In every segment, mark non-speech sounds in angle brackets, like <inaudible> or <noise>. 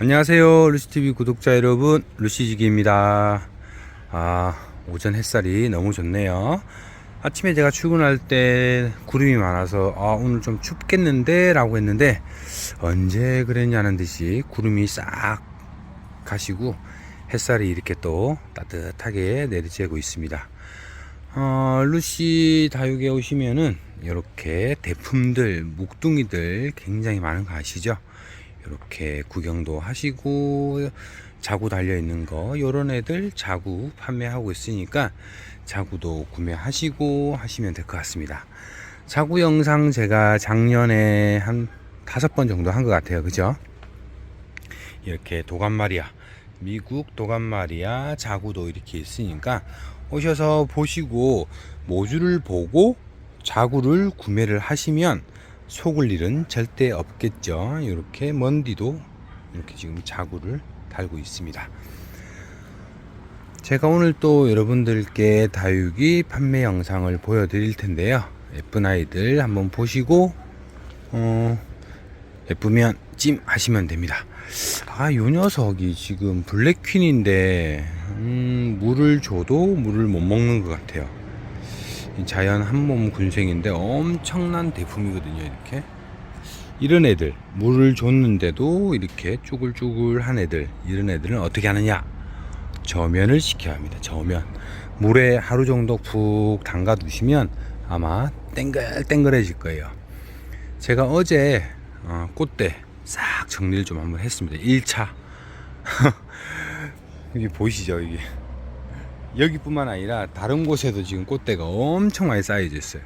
안녕하세요 루시TV 구독자 여러분. 루시지기입니다. 아 오전 햇살이 너무 좋네요. 아침에 제가 출근할 때 구름이 많아서 아 오늘 좀 춥겠는데? 라고 했는데 언제 그랬냐는 듯이 구름이 싹 가시고 햇살이 이렇게 또 따뜻하게 내리쬐고 있습니다. 어, 루시 다육에 오시면은 이렇게 대품들 묵둥이들 굉장히 많은 거 아시죠 이렇게 구경도 하시고 자구 달려 있는 거 요런 애들 자구 판매하고 있으니까 자구도 구매하시고 하시면 될 것 같습니다. 자구 영상 제가 작년에 한 다섯 번 정도 한 것 같아요. 그죠? 이렇게 도감마리아 미국 도감마리아 자구도 이렇게 있으니까 오셔서 보시고 모주를 보고 자구를 구매를 하시면 속을 일은 절대 없겠죠. 이렇게 먼디도 이렇게 지금 자구를 달고 있습니다. 제가 오늘 또 여러분들께 다육이 판매 영상을 보여드릴 텐데요. 예쁜 아이들 한번 보시고 어, 예쁘면 찜 하시면 됩니다. 아, 요 녀석이 지금 블랙퀸인데 음, 물을 줘도 물을 못 먹는 것 같아요. 이 자연 한몸 군생인데 엄청난 대품이거든요 이렇게. 이런 애들 물을 줬는데도 이렇게 쭈글쭈글한 애들 이런 애들은 어떻게 하느냐? 저면을 시켜야 합니다 저면. 물에 하루 정도 푹 담가 두시면 아마 땡글땡글해질 거예요. 제가 어제 어, 꽃대 싹 정리를 좀 한번 했습니다. 1차. 여기 <laughs> 보이시죠 이게 여기뿐만 아니라 다른 곳에도 지금 꽃대가 엄청 많이 쌓여져 있어요.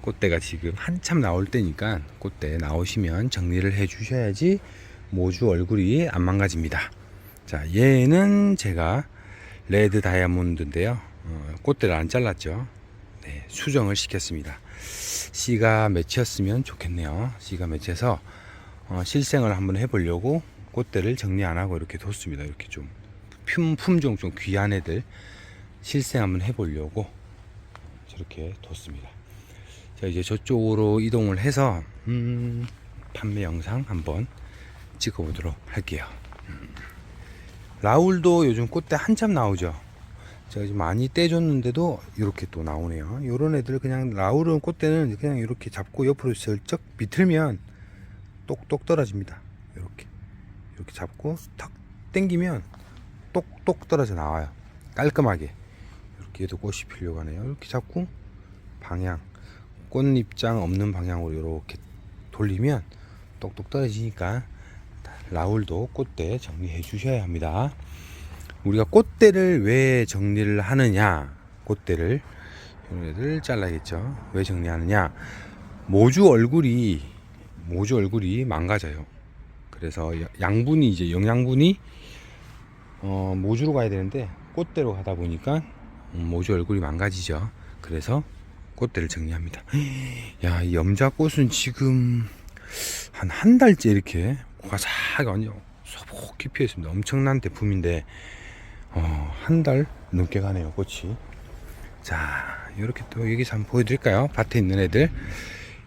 꽃대가 지금 한참 나올 때니까 꽃대 나오시면 정리를 해 주셔야지 모주 얼굴이 안 망가집니다. 자, 얘는 제가 레드 다이아몬드인데요. 어, 꽃대를 안 잘랐죠. 네, 수정을 시켰습니다. 씨가 맺혔으면 좋겠네요. 씨가 맺혀서 어, 실생을 한번 해보려고 꽃대를 정리 안 하고 이렇게 뒀습니다. 이렇게 좀 품, 품종 좀 귀한 애들 실생 한번 해보려고 저렇게 뒀습니다. 자 이제 저쪽으로 이동을 해서 음, 판매 영상 한번 찍어보도록 할게요. 음. 라울도 요즘 꽃대 한참 나오죠. 제가 지금 많이 떼줬는데도 이렇게 또 나오네요. 요런 애들 그냥 라울은 꽃대는 그냥 이렇게 잡고 옆으로 슬쩍 비틀면 똑똑 떨어집니다. 이렇게 이렇게 잡고 탁 당기면 똑똑 떨어져 나와요. 깔끔하게. 얘도 꽃이 피려고 하네요. 이렇게 잡고 방향 꽃잎장 없는 방향으로 이렇게 돌리면 똑똑 떨어지니까 라울도 꽃대 정리해 주셔야 합니다. 우리가 꽃대를 왜 정리를 하느냐? 꽃대를 얘네들 잘라야겠죠. 왜 정리하느냐? 모주 얼굴이 모주 얼굴이 망가져요. 그래서 양분이 이제 영양분이 어, 모주로 가야 되는데 꽃대로 가다 보니까 음, 모주 얼굴이 망가지죠. 그래서 꽃대를 정리합니다. <gasps> 야, 이 염자꽃은 지금 한 한 달째 이렇게 과사하게 완전 소복히 피어 있습니다. 엄청난 대품인데 어, 한 달 넘게 가네요, 꽃이. 자, 이렇게 또 여기서 한번 보여드릴까요? 밭에 있는 애들.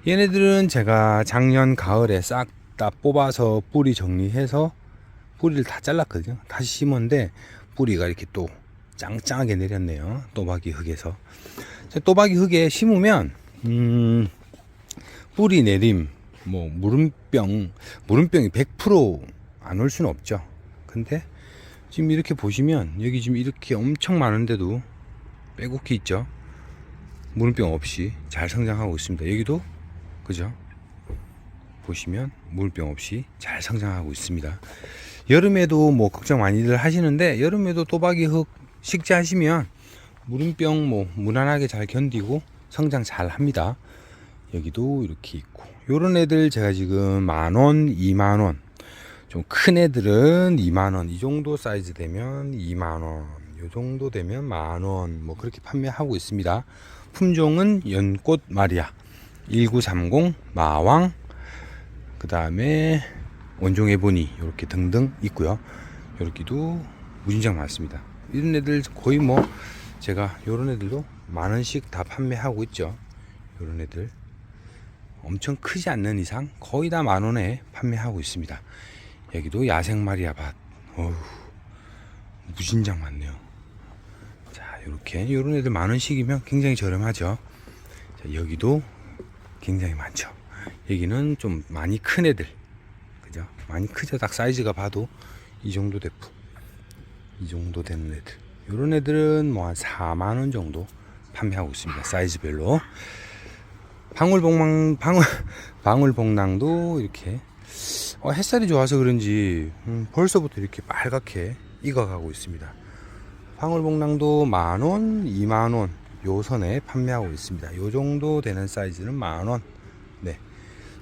얘네들은 제가 작년 가을에 싹 다 뽑아서 뿌리 정리해서 뿌리를 다 잘랐거든요. 다시 심었는데 뿌리가 이렇게 또 짱짱하게 내렸네요. 또박이 흙에서. 또박이 흙에 심으면, 음, 뿌리 내림, 뭐, 무름병, 무름병이 100%안 올 수는 없죠. 근데, 지금 이렇게 보시면, 여기 지금 이렇게 엄청 많은데도 빼곡히 있죠. 무름병 없이 잘 성장하고 있습니다. 여기도, 그죠? 보시면, 무름병 없이 잘 성장하고 있습니다. 여름에도 뭐 걱정 많이들 하시는데, 여름에도 또박이 흙 식재하시면 물음병 뭐 무난하게 잘 견디고 성장 잘 합니다. 여기도 이렇게 있고 요런 애들 제가 지금 만원, 이만원 좀 큰 애들은 2만원 이 정도 사이즈 되면 2만원 요 정도 되면 만원 뭐 그렇게 판매하고 있습니다. 품종은 연꽃 마리아 1930 마왕 그 다음에 원종 에보니 이렇게 등등 있고요. 이렇게도 무진장 많습니다. 이런 애들 거의 뭐 제가 요런 애들도 만 원씩 다 판매하고 있죠. 요런 애들 엄청 크지 않는 이상 거의 다 만 원에 판매하고 있습니다. 여기도 야생 마리아 밭. 어우, 무진장 많네요. 자, 요렇게 요런 애들 많은 시기면 굉장히 저렴하죠. 자, 여기도 굉장히 많죠. 여기는 좀 많이 큰 애들. 그죠? 많이 크죠. 딱 사이즈가 봐도 이 정도 대품. 이 정도 되는 애들. 요런 애들은 뭐 한 4만 원 정도 판매하고 있습니다. 사이즈별로. 방울복망 방울 <laughs> 방울복랑도 이렇게 어, 햇살이 좋아서 그런지 음, 벌써부터 이렇게 빨갛게 익어가고 있습니다. 방울복랑도 만원, 이만원 요 선에 판매하고 있습니다. 요 정도 되는 사이즈는 만원. 네.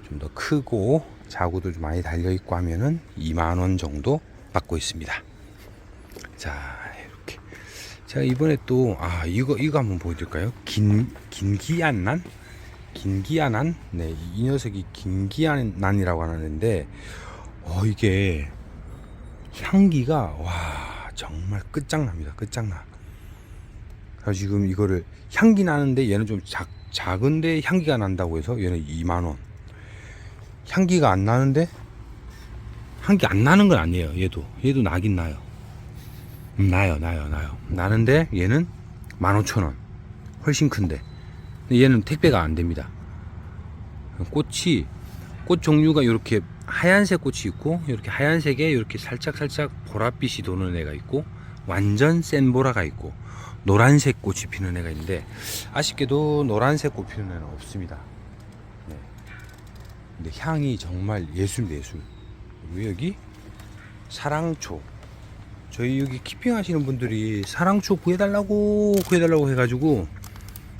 좀 더 크고 자구도 좀 많이 달려 있고 하면은 2만 원 정도 받고 있습니다. 자, 이렇게. 제가 이번에 또 아, 이거 이거 한번 보여 드릴까요? 긴 긴기안난? 긴기안난? 네, 이 녀석이 긴기안난이라고 하는데 어, 이게 향기가 와, 정말 끝장납니다. 끝장나. 그래서 지금 이거를 향기 나는데 얘는 좀 작, 작은데 향기가 난다고 해서 얘는 2만 원. 향기가 안 나는데 향기 안 나는 건 아니에요. 얘도 얘도 나긴 나요. 음, 나요, 나요, 나요. 나는데 얘는 15,000원. 훨씬 큰데. 얘는 택배가 안 됩니다. 꽃이 꽃 종류가 이렇게 하얀색 꽃이 있고 이렇게 하얀색에 이렇게 살짝 살짝 보랏빛이 도는 애가 있고 완전 센 보라가 있고 노란색 꽃이 피는 애가 있는데 아쉽게도 노란색 꽃 피는 애는 없습니다. 네. 근데 향이 정말 예술 예술. 여기 사랑초. 저희 여기 키핑 하시는 분들이 사랑초 구해달라고 구해달라고 해가지고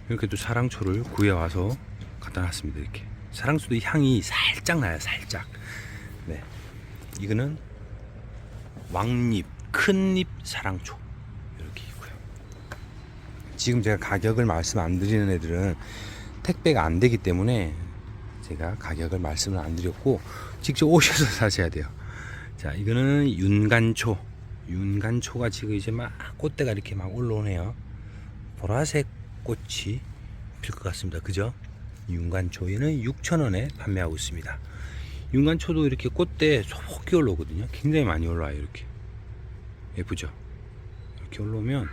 이렇게 또 사랑초를 구해와서 갖다 놨습니다. 이렇게 사랑초도 향이 살짝 나요. 살짝. 네. 이거는 왕잎, 큰잎 사랑초 이렇게 있고요. 지금 제가 가격을 말씀 안 드리는 애들은 택배가 안 되기 때문에 제가 가격을 말씀을 안 드렸고 직접 오셔서 사셔야 돼요. 자, 이거는 윤간초. 윤간초가 지금 이제 막 꽃대가 이렇게 막 올라오네요. 보라색 꽃이 필 것 같습니다. 그죠? 윤간초 얘는 6,000원에 판매하고 있습니다. 윤간초도 이렇게 꽃대 소복히 올라오거든요. 굉장히 많이 올라와요. 이렇게 예쁘죠? 이렇게 올라오면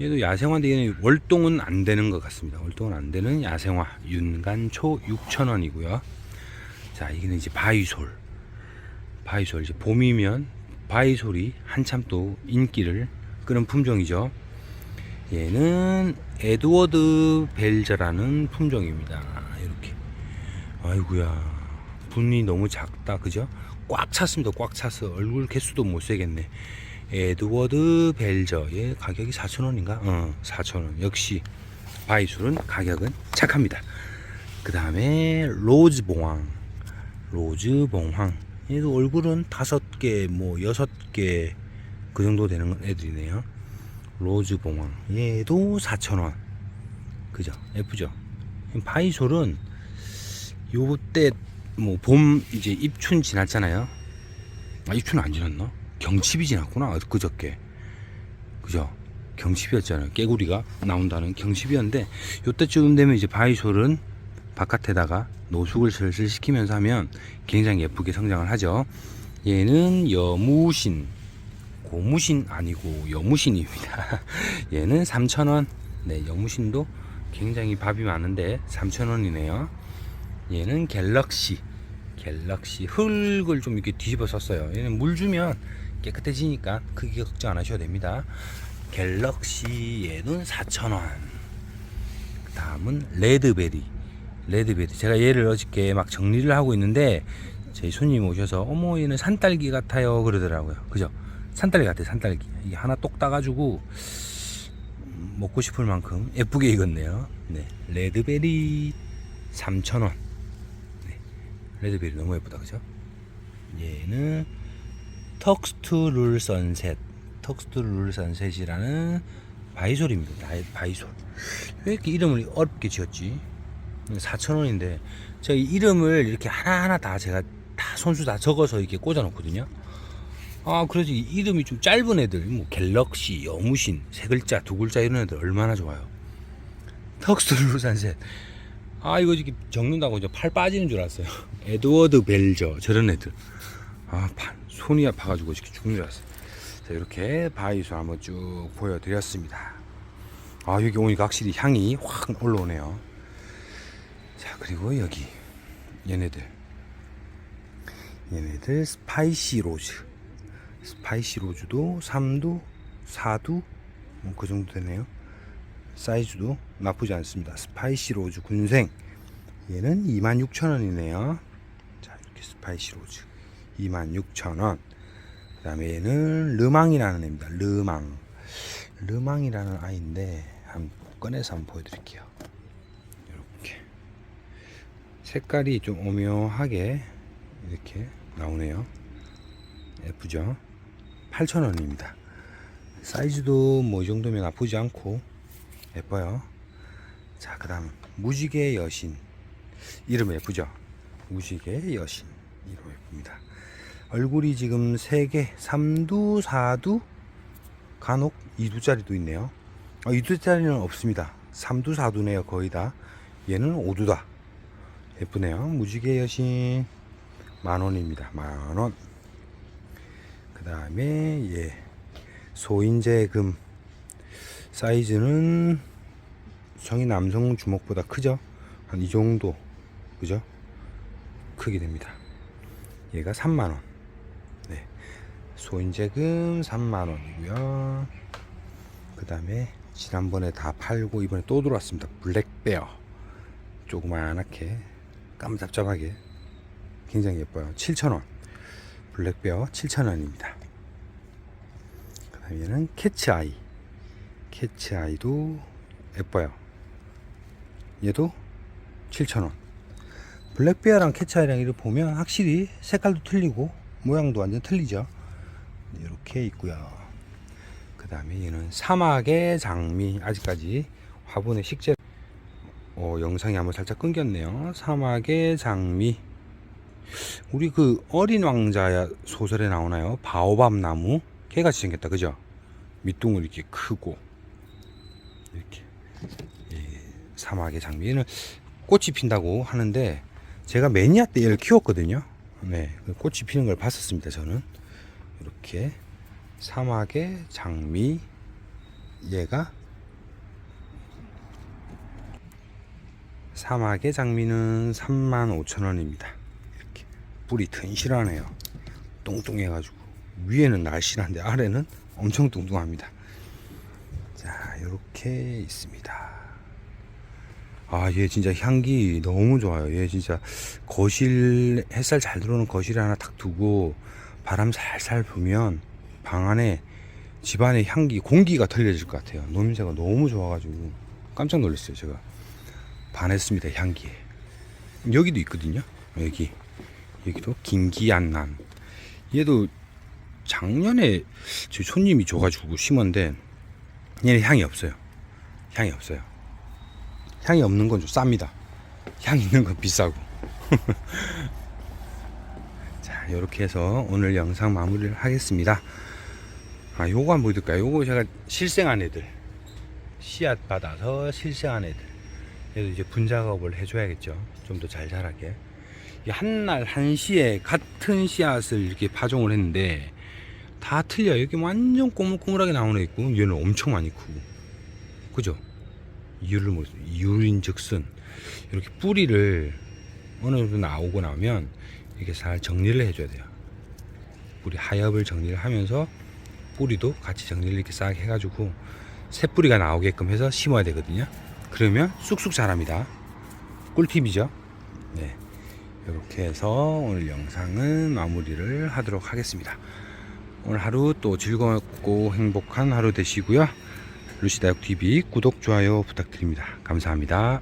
얘도 야생화인데 얘는 월동은 안 되는 것 같습니다. 월동은 안 되는 야생화 윤간초 6,000원이고요. 자, 이게는 이제 바위솔. 바위솔 이제 봄이면 바위솔이 한참 또 인기를 끄는 품종이죠. 얘는 에드워드 벨저라는 품종입니다. 이렇게. 아이구야. 분이 너무 작다. 그죠? 꽉 찼습니다. 꽉 차서 얼굴 개수도 못 세겠네. 에드워드 벨저. 얘 가격이 4,000원인가? 어, 4,000원. 역시 바이술은 가격은 착합니다. 그 다음에 로즈 봉황. 로즈 봉황. 얘도 얼굴은 다섯 개, 뭐 여섯 개 그 정도 되는 애들이네요. 로즈 봉황. 얘도 4,000원. 그죠? 예쁘죠? 바이솔은 요때 뭐 봄 이제 입춘 지났잖아요. 아 입춘 안 지났나? 경칩이 지났구나. 그저께. 그죠? 경칩이었잖아요. 깨구리가 나온다는 경칩이었는데 요때쯤 되면 이제 바이솔은 바깥에다가 노숙을 슬슬 시키면서 하면 굉장히 예쁘게 성장을 하죠. 얘는 여무신, 고무신 아니고 여무신입니다. <laughs> 얘는 3,000원. 네, 여무신도 굉장히 밥이 많은데 3,000원이네요. 얘는 갤럭시. 갤럭시 흙을 좀 이렇게 뒤집어 썼어요. 얘는 물 주면 깨끗해지니까 크게 걱정 안 하셔도 됩니다. 갤럭시 얘는 4,000원. 다음은 레드베리. 레드베리. 제가 얘를 어저께 막 정리를 하고 있는데 저희 손님 오셔서 어머 얘는 산딸기 같아요 그러더라고요. 그죠? 산딸기 같아 산딸기. 이게 하나 똑 따가지고 음, 먹고 싶을 만큼 예쁘게 익었네요. 네, 레드베리 3,000원. 네, 레드베리 너무 예쁘다 그죠? 얘는 턱스트 룰 선셋. 턱스트 룰 선셋이라는 바이솔입니다. 바이- 바이솔. 왜 이렇게 이름을 어렵게 지었지? 4,000원인데 제가 이 이름을 이렇게 하나하나 다 제가 다 손수 다 적어서 이렇게 꽂아 놓거든요. 아, 그래서 이 이름이 좀 짧은 애들, 뭐 갤럭시, 여무신, 세 글자, 두 글자 이런 애들 얼마나 좋아요. 턱스트루 산셋. 아, 이거 이렇게 적는다고 이제 팔 빠지는 줄 알았어요. <laughs> 에드워드 벨저 저런 애들. 아, 판, 손이 아파가지고 이렇게 죽는 줄 알았어요. 자, 이렇게 바위수 한번 쭉 보여드렸습니다. 아, 여기 오니까 확실히 향이 확 올라오네요. 자, 그리고 여기 얘네들. 얘네들 스파이시 로즈. 스파이시 로즈도 3두, 4두, 뭐그 정도 되네요. 사이즈도 나쁘지 않습니다. 스파이시 로즈 군생. 얘는 26,000원이네요. 자, 이렇게 스파이시 로즈. 26,000원. 그 다음에 얘는 르망이라는 애입니다. 르망. 르망이라는 아이인데, 한번 꺼내서 한번 보여드릴게요. 색깔이 좀 오묘하게 이렇게 나오네요. 예쁘죠? 8,000원입니다. 사이즈도 뭐 이 정도면 나쁘지 않고 예뻐요. 자, 그 다음 무지개 여신. 이름 예쁘죠? 무지개 여신. 이름 예쁩니다. 얼굴이 지금 3개, 3두, 4두, 간혹 2두짜리도 있네요. 어, 2두짜리는 없습니다. 3두, 4두네요. 거의 다. 얘는 5두다. 예쁘네요. 무지개 여신. 만원입니다. 만원. 그 다음에, 예. 소인재금. 사이즈는 성인 남성 주먹보다 크죠? 한 이 정도. 그죠? 크게 됩니다. 얘가 3만원. 네. 소인재금 3만원이고요. 그 다음에 지난번에 다 팔고 이번에 또 들어왔습니다. 블랙베어. 조그만하게 깜잡잡하게 굉장히 예뻐요. 7,000원. 블랙베어 7,000원입니다. 그 다음에 얘는 캐치아이. 캐치아이도 예뻐요. 얘도 7,000원. 블랙베어랑 캐치아이랑 이렇게 보면 확실히 색깔도 틀리고 모양도 완전 틀리죠. 이렇게 있고요. 그 다음에 얘는 사막의 장미. 아직까지 화분의 식재 어, 영상이 한번 살짝 끊겼네요. 사막의 장미. 우리 그 어린 왕자 소설에 나오나요? 바오밥 나무. 개같이 생겼다. 그죠? 밑둥을 이렇게 크고. 이렇게. 이 사막의 장미. 얘는 꽃이 핀다고 하는데 제가 매니아 때 얘를 키웠거든요. 네. 그 꽃이 피는 걸 봤었습니다. 저는. 이렇게. 사막의 장미. 얘가 사막의 장미는 35,000원입니다. 이렇게 뿌리 튼실하네요. 뚱뚱해가지고 위에는 날씬한데 아래는 엄청 뚱뚱합니다. 자, 이렇게 있습니다. 아, 얘 진짜 향기 너무 좋아요. 얘 진짜 거실 햇살 잘 들어오는 거실에 하나 탁 두고 바람 살살 불면 방 안에 집안의 향기 공기가 털려질 것 같아요. 냄새가 너무 좋아가지고 깜짝 놀랐어요. 제가. 반했습니다 향기에. 여기도 있거든요. 여기. 여기도 김기안남. 얘도 작년에 제 손님이 줘가지고 심었는데 얘는 향이 없어요. 향이 없어요. 향이 없는 건 좀 쌉니다. 향 있는 건 비싸고. <laughs> 자 이렇게 해서 오늘 영상 마무리를 하겠습니다. 아 요거 한번 보여드릴까요? 요거 제가 실생한 애들. 씨앗 받아서 실생한 애들 얘도 이제 분작업을 해줘야겠죠. 좀 더 잘 자라게. 한날 한시에 같은 씨앗을 이렇게 파종을 했는데 다 틀려. 여기 완전 꼬물꼬물하게 나오는 애 있고 얘는 엄청 많이 크고. 그죠? 이유를 모르 이유인 즉슨 이렇게 뿌리를 어느 정도 나오고 나면 이렇게 잘 정리를 해줘야 돼요. 뿌리 하엽을 정리를 하면서 뿌리도 같이 정리를 이렇게 싹 해가지고 새 뿌리가 나오게끔 해서 심어야 되거든요. 그러면 쑥쑥 자랍니다. 꿀팁이죠. 네. 이렇게 해서 오늘 영상은 마무리를 하도록 하겠습니다. 오늘 하루 또 즐겁고 행복한 하루 되시고요. 루시다육TV 구독, 좋아요 부탁드립니다. 감사합니다.